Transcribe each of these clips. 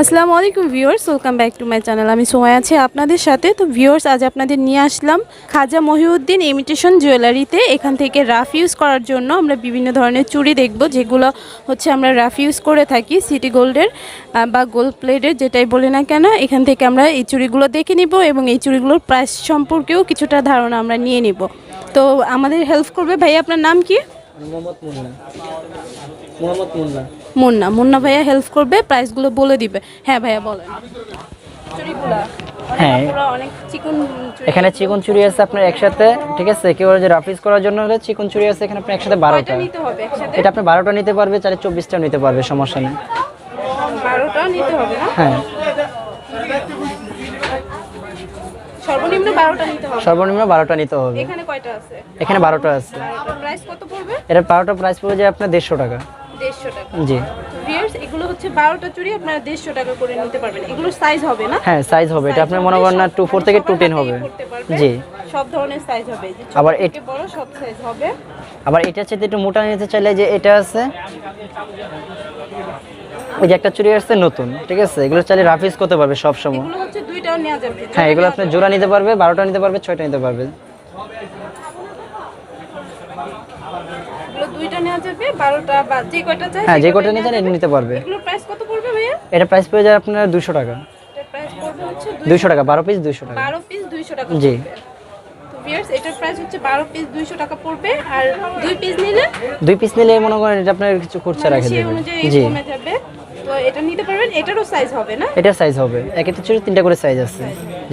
আসসালামু আলাইকুম viewers, welcome back to my channel. আমি সময় আছি আপনাদের সাথে। তো ভিউয়ার্স, আজ আপনাদের নিয়ে আসলাম খাজা মহিউদ্দিন ইমিটেশন জুয়েলারিতে এখান থেকে রাফ ইউজ করার জন্য আমরা বিভিন্ন ধরনের চুড়ি দেখব, যেগুলো হচ্ছে আমরা রাফ ইউজ করে থাকি সিটি গোল্ডের বা গোল্ড প্লেটের যেটাই বলি না কেন। এখান থেকে আমরা এই চুড়িগুলো দেখে নিব এবং এই চুড়িগুলোর প্রাইস সম্পর্কেও কিছুটা ধারণা আমরা নিয়ে নিব। তো আমাদের হেল্প করবে ভাই আপনার নাম কি? মোহাম্মদ মোহাম্মদ মুন্না। মুন্না। মুন্না ভাইয়া হেল্প করবে প্রাইসগুলো বলে দিবে। হ্যাঁ ভাইয়া বলেন। হ্যাঁ। এখানে চিকন চুড়ি আছে আপনার একসাথে ঠিক আছে? কেউ যে রাফিজ করার জন্য হলে চিকন চুড়ি আছে এখানে আপনার একসাথে বারোটা। এটা আপনি বারোটা নিতে পারবে চাইলে চব্বিশটা নিতে পারবে সমস্যা নেই। হ্যাঁ। সর্বনিম্ন বারোটা নিতে হবে। বারোটা এখানে আছে? বারোটা আছে। প্রাইস পড়বে? এটা বারোটা প্রাইস পড়ে যায় আপনার দেড়শো টাকা। জি। ভিয়ার্স এগুলো হচ্ছে বারোটা চুড়ি আপনারা দেড়শো টাকা করে নিতে পারবেন। এগুলোর সাইজ হবে না? হ্যাঁ সাইজ হবে। এটা আপনি মনে করেন না টু ফোর থেকে টু টেন হবে। জি। সব ধরনের সাইজ হবে। আবার এ- বড় সব সাইজ হবে। আবার এটা চেয়ে একটু মোটা নিতে চাইলে যে এটা আছে ওই যে একটা চুড়ি আসছে নতুন ঠিক আছে? এগুলো চাইলে রাফিজ করতে পারবে সব সময় এগুলো হচ্ছে দুইটাও নেওয়া যাবে। হ্যাঁ এগুলো আপনি জোড়া নিতে পারবে বারোটা নিতে পারবে ছয়টা নিতে পারবে। দুইটা নেওয়া যাবে বারোটা বা যে কয়টা চাই হ্যাঁ যে কয়টা নিতে চান এটা নিতে পারবে। এগুলোর প্রাইস কত পড়বে ভাইয়া? এটা প্রাইস পেয়ে যায় আপনার দুশো টাকা। এটার প্রাইস পড়বে হচ্ছে দুইশো টাকা বারো পিস দুইশো টাকা। বারো পিস দুইশো টাকা জি। এটার প্রাইস হচ্ছে বারো পিস দুইশো টাকা পড়বে আর দুই পিস নিলে দুই পিস নিলে মনে করেন এটা আপনার কিছু খরচা মানে রাখে দেবে। জি। কমে যাবে। তো এটা নিতে পারবেন এটারও সাইজ হবে না? এটার সাইজ হবে। এক একটা চুড়ি তিনটা করে সাইজ আছে।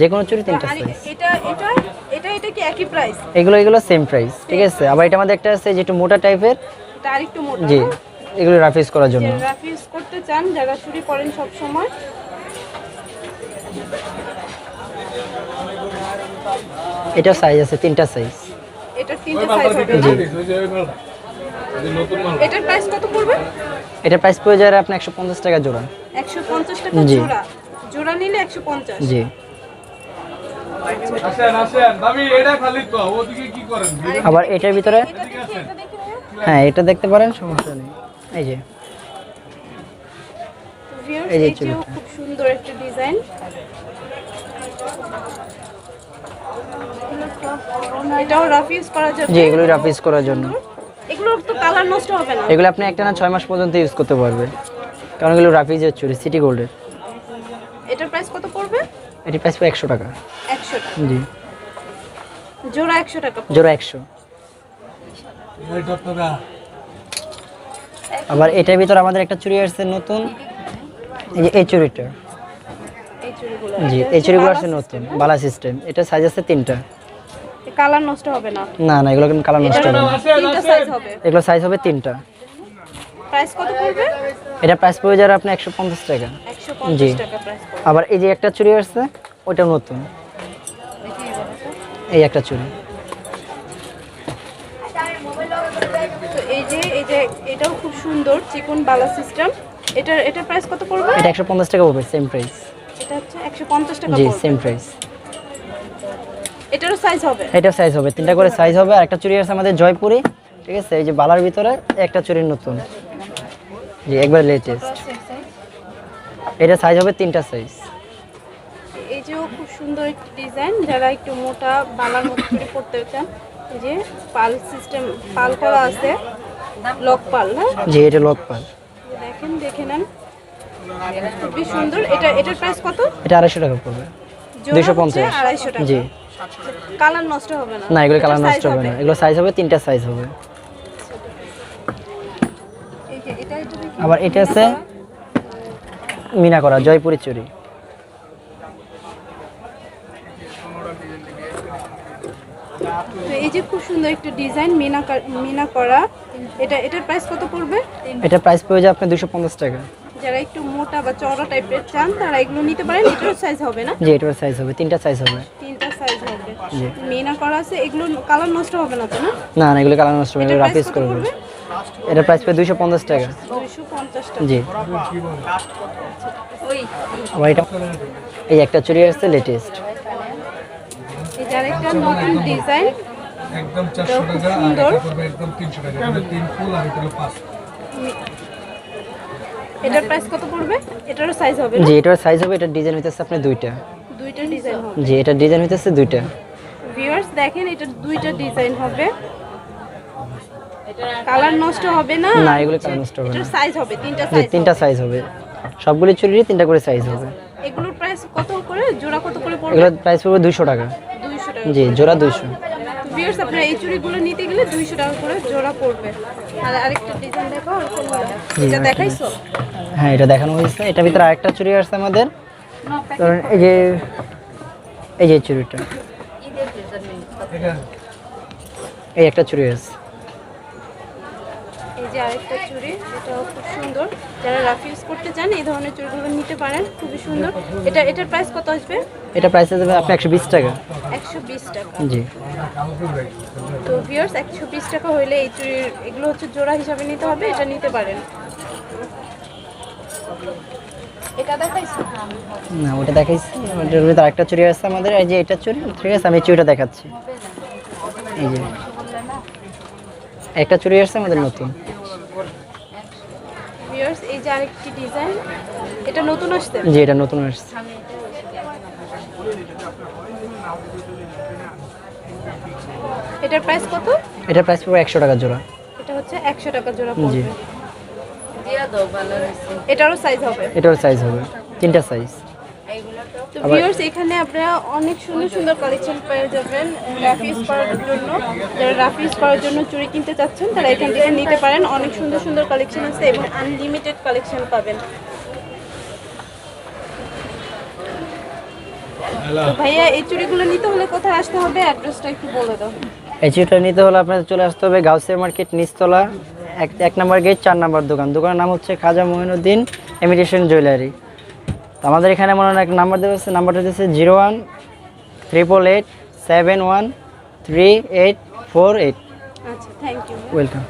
যে কোনো চুড়ি তিনটা সাইজ এটা এটা এটা এটা কি একই প্রাইস এগুলো এগুলো সেম প্রাইস ঠিক আছে? আবার এটা আমাদের একটা আছে যেটা মোটা টাইপের এটা মোটা জি এগুলো রাফিজ করার জন্য। রাফ ইউজ করতে চান যারা চুরি করেন সব সময়। এটা সাইজ আছে তিনটা সাইজ এটার তিনটে সাইজ হবে জি। এটার প্রাইস কত পড়বে? এটা প্রাইস পড়ে যায় আপনার একশো পঞ্চাশ টাকা জোড়া। একশো পঞ্চাশ টাকা জি। জোড়া। জোড়া নিলে একশো পঞ্চাশ। জি। আসেন আসেন। ভাবি এটা খালি তো ওদিকে কি করেন? আবার এটার ভিতরে। হ্যাঁ এটা দেখতে পারেন সমস্যা নেই। এই যে। এই যে খুব সুন্দর একটা ডিজাইন। এটাও রাফ ইউজ করা যাবে জি এগুলো রাফিজ করার জন্য। এগুলোর তো কালার নষ্ট হবে না। এগুলো আপনি একটা না ছয় মাস পর্যন্ত ইউজ করতে পারবে কারণ এগুলো রাফিজের চুরি সিটি গোল্ডের এটার প্রাইস কত পড়বে? এটি প্রাইস পড়ে একশো টাকা। একশো টাকা। জি। জোড়া একশো টাকা জোড়া একশো। আবার এটার ভিতর আমাদের একটা চুড়ি আসছে নতুন। এই যে এই চুড়িটা জি এই চুড়িগুলো আসছে নতুন বালা সিস্টেম এটা সাইজ আছে তিনটা। কালার নষ্ট হবে না। না না এগুলো কিন্তু কালার নষ্ট হবে তিনটা সাইজ হবে। এগুলো সাইজ হবে তিনটা। প্রাইস কত পড়বে? এটা প্রাইস টাকা। প্রাইস আবার এই যে একটা চুড়ি আসছে ওটা নতুন। এই একটা চুড়ি। তো এই যে এই যে এটাও খুব সুন্দর চিকন বালা সিস্টেম এটার এটার প্রাইস কত পড়বে? এটা একশো পঞ্চাশ টাকা পড়বে সেম প্রাইস এটা হচ্ছে একশো পঞ্চাশ টাকা জি সেম প্রাইস এটারও সাইজ হবে। এটা সাইজ হবে তিনটা করে সাইজ হবে আর একটা চুড়ি আছে আমাদের জয়পুরি ঠিক আছে? এই যে বালার ভিতরে একটা চুড়ি নতুন। জি একবার লেটেস্ট এটা সাইজ হবে তিনটা সাইজ এই যে খুব সুন্দর একটি ডিজাইন যারা একটু মোটা বালার মতো করে পড়তে চান যে পাল সিস্টেম পাল করা আছে লক পাল না জি এটা লক পাল। দেখেন দেখে নেন। খুবই সুন্দর। এটা এটার প্রাইস কত? এটা আড়াইশো টাকা পড়বে। দুইশো পঞ্চাশ। আড়াইশো টাকা। জি। কালার নষ্ট হবে না। না এগুলো কালার নষ্ট হবে না। এগুলো সাইজ হবে তিনটা সাইজ হবে। আবার এটা আছে মিনা করা জয়পুরি তো এই যে খুব সুন্দর একটা ডিজাইন মিনা মিনা করা এটা এটার প্রাইস কত পড়বে? এটা প্রাইস পড়ে যাবে আপনার দুশো পঞ্চাশ টাকা। যারা একটু মোটা বা চওড়া টাইপের চান তারা এগুলো নিতে পারেন। এটার সাইজ হবে না? জি এটার সাইজ হবে তিনটা সাইজ হবে তিনটা সাইজ হবে জি। মিনা করা আছে এগুলো কালার নষ্ট হবে না তো না? না না এগুলো কালার নষ্ট হবে price রাফিজ করবে এটা প্রাইস টাকা। দুইশো পঞ্চাশ টাকা। জি। আবার এটা এই একটা চুড়ি আসছে লেটেস্ট এই একটা নতুন ডিজাইন একদম চারশো খুব টাকা আর সুন্দর। একদম তিনশো টাকা। মানে তিন ফুল আর এটা পাঁচ। এটার প্রাইস কত পড়বে? এটারও সাইজ হবে জি এটার সাইজ হবে এটার ডিজাইন হইতেছে আপনি দুইটা। দুইটা ডিজাইন হবে। জি এটার ডিজাইন হইতেছে দুইটা। ভিউয়ার্স দেখেন এটা দুইটা ডিজাইন হবে। কালার নষ্ট হবে না? না এগুলো কালার নষ্ট হবে না। সাইজ হবে তিনটা সাইজ তিনটা সাইজ হবে। সবগুলি চুরিরই তিনটা করে সাইজ হবে। এগুলোর প্রাইস কত করে? জোড়া কত করে পড়বে? এগুলোর প্রাইস পড়বে দুশো টাকা। 200 টাকা জি জোড়া দুইশো। ভিউয়ার্স আপনারা এই চুড়িগুলো নিতে গেলে 200 টাকা করে জোড়া পড়বে। আর আরেকটা ডিজাইন দেখো আর কোনটা? এটা দেখাইছো? হ্যাঁ এটা দেখানো হয়েছে। এটা ভিতরে আরেকটা চুড়ি আসছে আমাদের। এই যে এই যে চুড়িটা এই একটা চুড়ি আছে এই যে আরেকটা চুড়ি এটাও খুব সুন্দর। যারা রাফ ইউজ করতে চান এই ধরনের চুড়িগুলো নিতে পারেন খুবই সুন্দর। এটা এটার প্রাইস কত আসবে? এটা প্রাইস দেবে আপনি একশো বিশ টাকা। একশো বিশ টাকা। জি। তো ভিউয়ার্স একশো বিশ টাকা হইলে এই চুড়ির এগুলো হচ্ছে জোড়া হিসাবে নিতে হবে এটা নিতে পারেন। এটা দেখাইছো? না ওটা দেখাইছি ওটার ভিতরে আরেকটা চুড়ি আছে আমাদের। এই যে এটা চুড়ি ঠিক আছে আমি এই চুড়িটা দেখাচ্ছি। এই যে। একটা চুড়ি আসছে আমাদের নতুন। ভিউয়ার্স এই যে আরেকটি ডিজাইন এটা নতুন আসছে? জি এটা নতুন আসছে। এটার প্রাইস কত? এটার প্রাইস টাকা জোড়া। এটা হচ্ছে টাকা জোড়া জি। এটারও সাইজ হবে। এটার সাইজ হবে। তিনটা সাইজ তো। ভিউয়ার্স এখানে আপনারা অনেক সুন্দর সুন্দর কালেকশন পেয়ে যাবেন রাফিস করার জন্য। যারা রাফিস করার জন্য চুড়ি কিনতে চাচ্ছেন তারা এখান থেকে নিতে পারেন। অনেক সুন্দর সুন্দর কালেকশন আছে এবং আনলিমিটেড কালেকশন পাবেন। ভাইয়া এই চুড়িগুলো নিতে হলে কোথায় আসতে হবে? অ্যাড্রেসটা একটু বলে দাও। এই চিঠিটা নিতে হলে আপনাদের চলে আসতে হবে গাউসিয়া মার্কেট নিচতলা এক এক নম্বর গেট চার নম্বর দোকান। দোকানের নাম হচ্ছে খাজা মহিনুদ্দিন ইমিটেশন জুয়েলারি তো আমাদের এখানে মনে হয় একটা নাম্বার দেওয়া হচ্ছে নাম্বারটা দিচ্ছে zero one triple eight seven one three eight four eight আচ্ছা থ্যাংক ইউ ওয়েলকাম